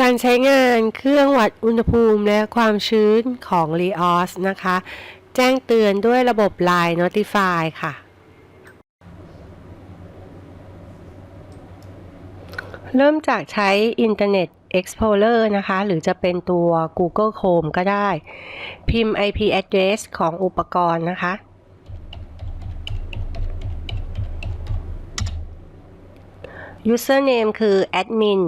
การใช้งานเครื่องวัดอุณหภูมิและความชื้นของ l e o s นะคะ แจ้งเตือนด้วยระบบ Line Notify ค่ะ เริ่มจากใช้ Internet Explorer นะคะ หรือจะเป็นตัว Google Chrome ก็ได้ พิมพ์ IP address ของอุปกรณ์นะคะ Username คือ admin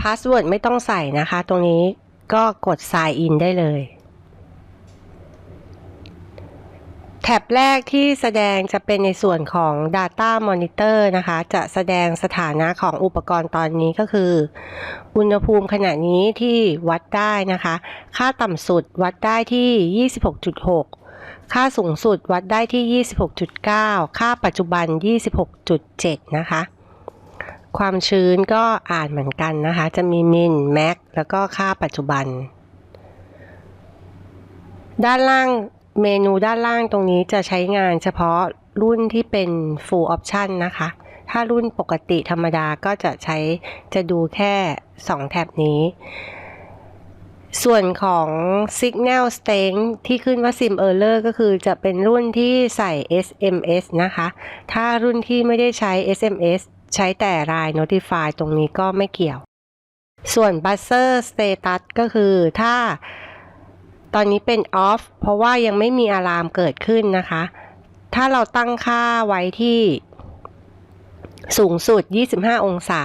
Password ไม่ต้องใส่นะคะ ตรงนี้ก็กด Sign in ได้เลย แท็บแรกที่แสดงจะเป็นในส่วนของ Data Monitor นะคะ จะแสดงสถานะของอุปกรณ์ตอนนี้ก็คือ อุณหภูมิขณะนี้ที่วัดได้นะคะ ค่าต่ำสุดวัดได้ที่ 26.6ค่าสูงสุดวัดได้ที่ 26.9 ค่าปัจจุบัน 26.7 นะคะ ความชื้นก็อ่านเหมือนกันนะคะ จะมีมินแม็กแล้วก็ค่าปัจจุบัน ด้านล่างเมนูด้านล่างตรงนี้จะใช้งานเฉพาะรุ่นที่เป็น full option นะคะ ถ้ารุ่นปกติธรรมดาก็จะใช้จะดูแค่ 2แท็บนี้ ส่วนของ Signal Strength ที่ขึ้นว่า SIM Error ก็คือจะเป็นรุ่นที่ใส่ SMS นะคะ ถ้ารุ่นที่ไม่ได้ใช้ SMS ใช้แต่ Line Notify ตรงนี้ก็ไม่เกี่ยว ส่วน Buzzer Status ก็คือถ้าตอนนี้เป็น off เพราะว่ายังไม่มีอะลามเกิดขึ้นนะคะ ถ้าเราตั้งค่าไว้ที่สูงสุด 25 องศา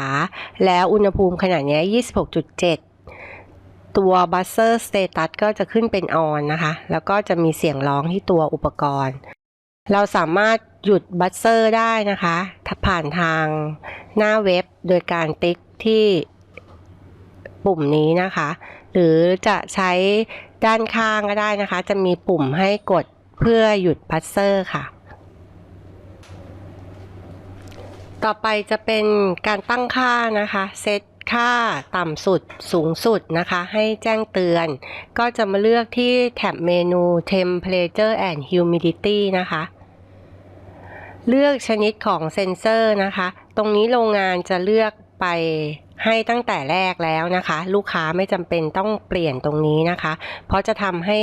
แล้วอุณหภูมิขนาดนี้ 26.7 ตัว buzzer status ก็จะขึ้นเป็น on นะคะ แล้วก็จะมีเสียงร้องที่ตัวอุปกรณ์ เราสามารถ หยุด buzzer ได้นะคะผ่านทางหน้าเว็บโดยการติ๊กที่ปุ่มนี้นะคะ หรือจะใช้ด้านข้างก็ได้นะคะ จะมีปุ่มให้กดเพื่อหยุดพัสเซอร์ค่ะ ต่อไปจะเป็นการตั้งค่านะคะเซตค่าต่ำสุดสูงสุดนะคะ ให้แจ้งเตือน ก็จะมาเลือกที่แท็บเมนู Temperature and Humidity นะคะ เลือกชนิดของเซ็นเซอร์นะคะ ตรงนี้โรงงานจะเลือกไปให้ตั้งแต่แรกแล้วนะคะ ลูกค้าไม่จำเป็นต้องเปลี่ยนตรงนี้นะคะ เพราะจะทำให้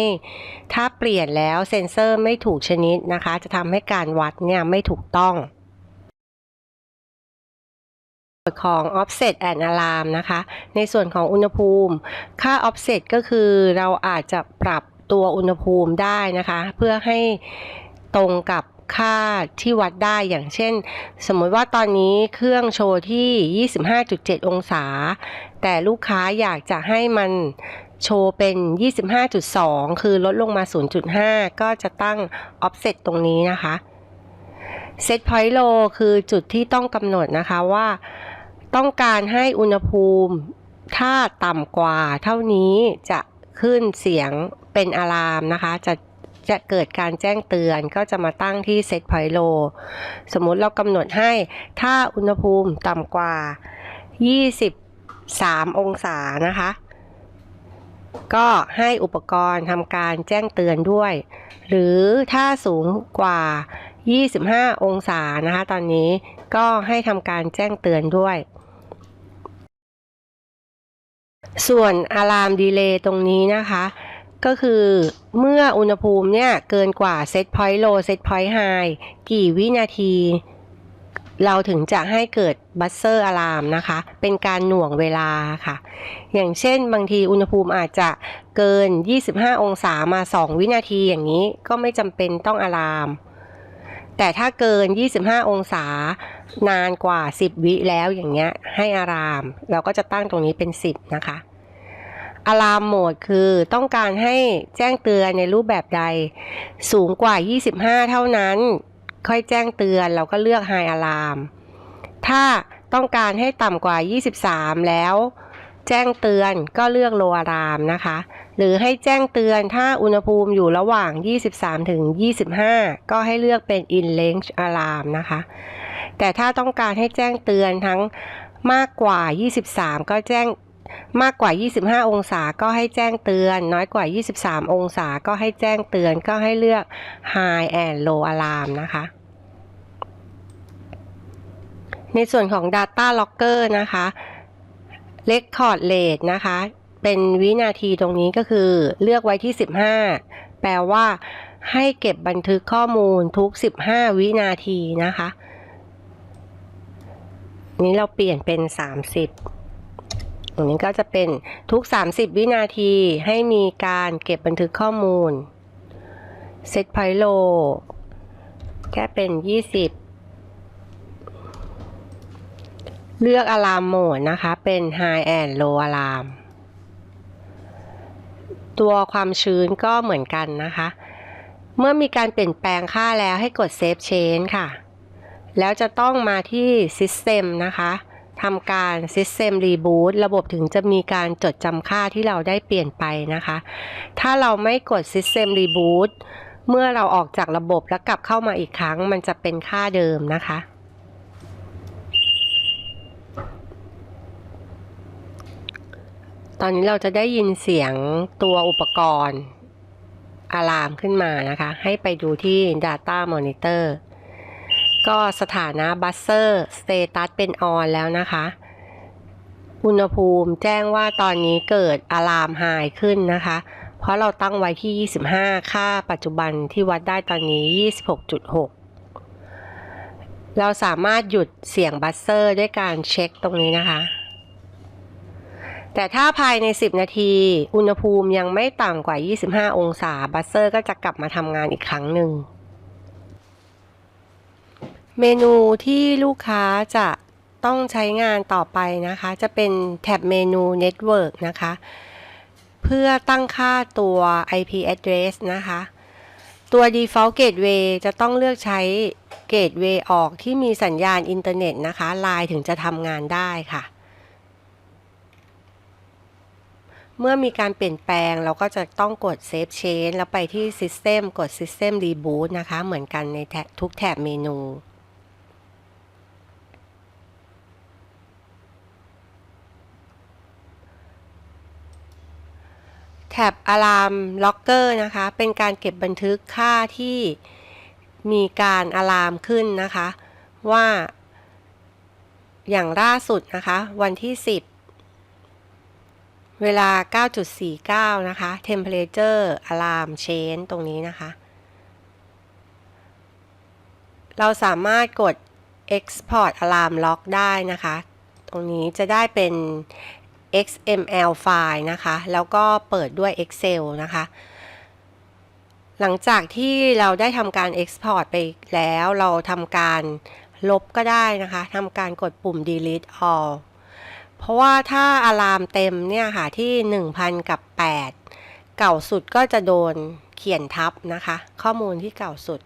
ถ้าเปลี่ยนแล้วเซ็นเซอร์ไม่ถูกชนิดนะคะ จะทำให้การวัดเนี่ยไม่ถูกต้องของ offset and alarm นะคะ ในส่วนของอุณหภูมิ ค่า offset ก็คือเราอาจจะปรับตัวอุณหภูมิได้นะคะ เพื่อให้ตรงกับ ค่าที่วัดได้อย่างเช่น สมมติว่าตอนนี้เครื่องโชว์ที่ 25.7 องศา แต่ลูกค้าอยากจะให้มันโชว์เป็น 25.2 คือลดลงมา 0.5 ก็จะตั้ง offset ตรงนี้นะคะ set point low คือจุดที่ต้องกำหนดนะคะว่า ต้องการให้อุณหภูมิถ้าต่ำกว่าเท่านี้จะขึ้นเสียงเป็นอะลามนะคะ จะ จะเกิดการแจ้งเตือนก็จะมาตั้งที่ set point low สมมุติเรากำหนดให้ถ้าอุณหภูมิต่ำกว่า 23 องศานะคะ ก็ให้อุปกรณ์ทำการแจ้งเตือนด้วย หรือถ้าสูงกว่า 25 องศานะคะ ตอนนี้ก็ให้ทำการแจ้งเตือนด้วยส่วนอะลามดีเลย์ตรงนี้นะคะ ก็คือเมื่ออุณหภูมิเนี่ยเกินกว่า set point low set point high กี่วินาที เราถึงจะให้เกิดบัสเซอร์อะลามนะคะ เป็นการหน่วงเวลาค่ะ อย่างเช่นบางทีอุณหภูมิอาจจะเกิน 25 องศามา 2 วินาทีอย่างนี้ก็ไม่จำเป็นต้องอะลาม แต่ถ้าเกิน 25 องศานานกว่า 10 วิแล้วอย่างเงี้ยให้อาราม เราก็จะตั้งตรงนี้เป็น 10 นะคะ อะลามโหมดคือต้องการให้แจ้งเตือนในรูปแบบใด สูงกว่า 25 เท่านั้น ค่อยแจ้งเตือนเราก็เลือก High Alarm ถ้าต้องการให้ต่ำกว่า 23 แล้ว แจ้งเตือนก็เลือก Low Alarm นะคะ หรือให้แจ้งเตือนถ้าอุณหภูมิอยู่ระหว่าง 23 ถึง 25 ก็ให้เลือกเป็น In Range Alarm นะคะ แต่ถ้าต้องการให้แจ้งเตือนทั้งมากกว่า 23 ก็แจ้ง มากกว่า 25 องศาก็ให้แจ้งเตือน น้อยกว่า 23 องศาก็ให้แจ้งเตือนก็ให้เลือก High and Low Alarm นะคะ ในส่วนของ Data Locker นะคะ Record Rate นะคะ เป็นวินาทีตรงนี้ก็คือเลือกไว้ที่ 15 แปลว่าให้เก็บบันทึกข้อมูลทุก 15 วินาทีนะคะ นี้เราเปลี่ยนเป็น 30 ตรงนี้ก็จะเป็นทุก 30 วินาทีให้มีการเก็บบันทึกข้อมูล Set Point Low แค่เป็น 20 เลือก Alarm Mode นะคะ เป็น High and Low Alarm ตัวความชื้นก็เหมือนกันนะคะ เมื่อมีการเปลี่ยนแปลงค่าแล้วให้กด Save Change ค่ะ แล้วจะต้องมาที่ System นะคะ ทำการ System Reboot ระบบถึงจะมีการจดจำค่าที่เราได้เปลี่ยนไปนะคะ ถ้าเราไม่กด System Reboot เมื่อเราออกจากระบบแล้วกลับเข้ามาอีกครั้ง มันจะเป็นค่าเดิมนะคะ ตอนนี้เราจะได้ยินเสียงตัวอุปกรณ์อะลามขึ้นมานะคะ ให้ไปดูที่ Data Monitor ก็สถานะ Buzzer Status เป็น On แล้วนะคะ อุณหภูมิแจ้งว่าตอนนี้เกิดอะลามไฮขึ้นนะคะ เพราะเราตั้งไว้ที่ 25 ค่าปัจจุบันที่วัดได้ตอนนี้ 26.6 เราสามารถหยุดเสียงบัสเซอร์ด้วยการเช็คตรงนี้นะคะ แต่ถ้าภายใน 10 นาที อุณหภูมิยังไม่ต่ำกว่า 25 องศา บัสเซอร์ก็จะกลับมาทำงานอีกครั้งหนึ่ง เมนูที่ลูกค้าจะต้องใช้งานต่อไปนะคะ จะเป็นแท็บเมนู Network นะคะ เพื่อตั้งค่าตัว IP address นะคะ ตัว default gateway จะต้องเลือกใช้ gateway ออกที่มีสัญญาณอินเทอร์เน็ตนะคะไลน์ถึงจะทำงานได้ค่ะ เมื่อมีการเปลี่ยนแปลงเราก็จะต้องกด Save Change แล้วไปที่ System กด System Reboot นะคะ เหมือนกันในทุกแถบเมนู แท็บ Alarm Locker นะคะ เป็นการเก็บบันทึกค่าที่มีการอะลามขึ้นนะคะ ว่าอย่างล่าสุดนะคะ วันที่ 10 เวลา 9.49 นะคะ Temperature Alarm Change ตรงนี้นะคะ เราสามารถกด Export Alarm Log ได้นะคะ ตรงนี้จะได้เป็น XML ไฟล์นะคะ แล้วก็เปิดด้วย Excel นะคะ หลังจากที่เราได้ทำการ Export ไปแล้วเราทำการลบก็ได้นะคะทำการกดปุ่ม delete all เพราะว่าถ้าอะลามเต็มเนี่ยค่ะที่ 1000 กับ 8 เก่าสุดก็จะโดนเขียนทับนะคะ ข้อมูลที่เก่าสุด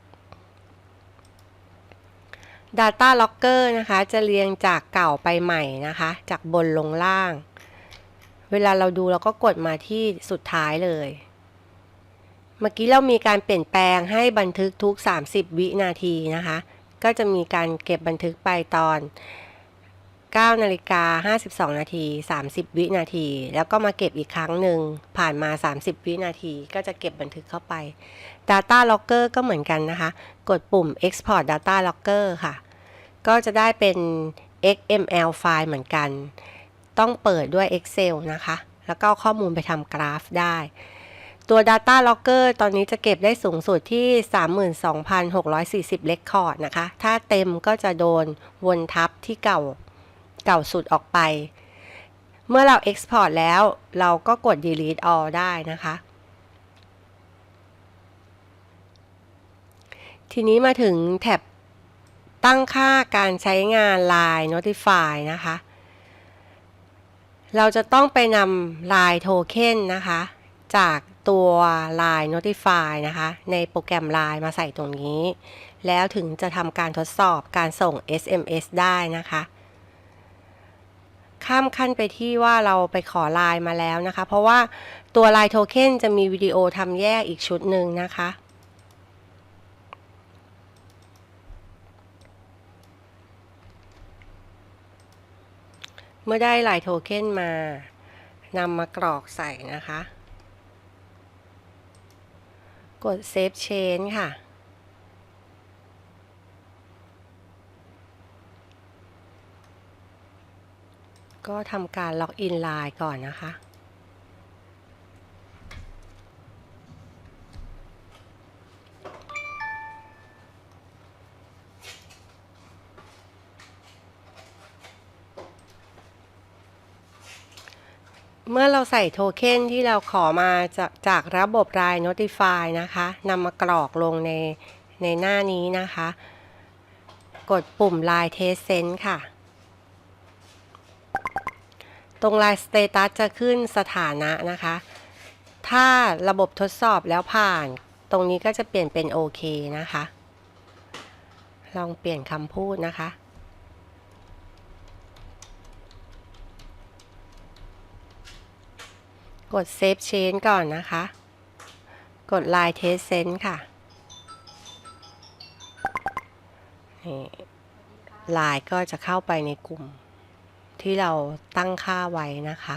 Data Locker นะคะ จะเรียงจากเก่าไปใหม่นะคะ จากบนลงล่าง เวลาเราดูเราก็กดมาที่สุดท้ายเลย เมื่อกี้เรามีการเปลี่ยนแปลงให้บันทึกทุก 30 วินาทีนะคะ ก็จะมีการเก็บบันทึกไปตอน9นาฬิกา52 นาที 30 วินาที แล้วก็มาเก็บอีกครั้งหนึ่ง ผ่านมา 30 วินาที ก็จะเก็บบันทึกเข้าไป Data Locker ก็เหมือนกันนะคะ กดปุ่ม Export Data Locker ค่ะ ก็จะได้เป็น XML ไฟล์เหมือนกัน ต้องเปิดด้วย Excel นะคะ แล้วก็ข้อมูลไปทำกราฟได้ ตัว Data Locker ตอนนี้จะเก็บได้สูงสุดที่ 32,640 Record นะคะ ถ้าเต็มก็จะโดนวนทับที่เก่าเก่าสุดออกไป เมื่อเรา Export แล้วเราก็กด Delete All ได้นะคะทีนี้มาถึงแท็บตั้งค่าการใช้งาน Line Notify นะคะ เราจะต้องไปนำ Line Token นะคะ จากตัว Line Notify นะคะ ในโปรแกรม Line มาใส่ตรงนี้ แล้วถึงจะทำการทดสอบการส่ง SMS ได้นะคะ ข้ามขั้นไปที่ว่าเราไปขอไลน์มาแล้วนะคะ เพราะว่าตัว Line Token จะมีวิดีโอทำแยกอีกชุดหนึ่งนะคะ เมื่อได้ลายโทเค็นมานำมากรอกใส่นะคะ กดเซฟเชนค่ะ ก็ทำการล็อกอินไลน์ก่อนนะคะ เมื่อเราใส่โทเค็นที่เราขอมาจากจากระบบราย Notify นะคะนำมากรอกลงในในหน้านี้นะคะ กดปุ่ม Line Test Send ค่ะ ตรง Line Status จะขึ้นสถานะนะคะ ถ้าระบบทดสอบแล้วผ่าน ตรงนี้ก็จะเปลี่ยนเป็นโอเคนะคะ ลองเปลี่ยนคำพูดนะคะ กด Save Change ก่อนนะคะ กด Line Test Send ค่ะนี่ไลน์ก็จะเข้าไปในกลุ่มที่เราตั้งค่าไว้นะคะ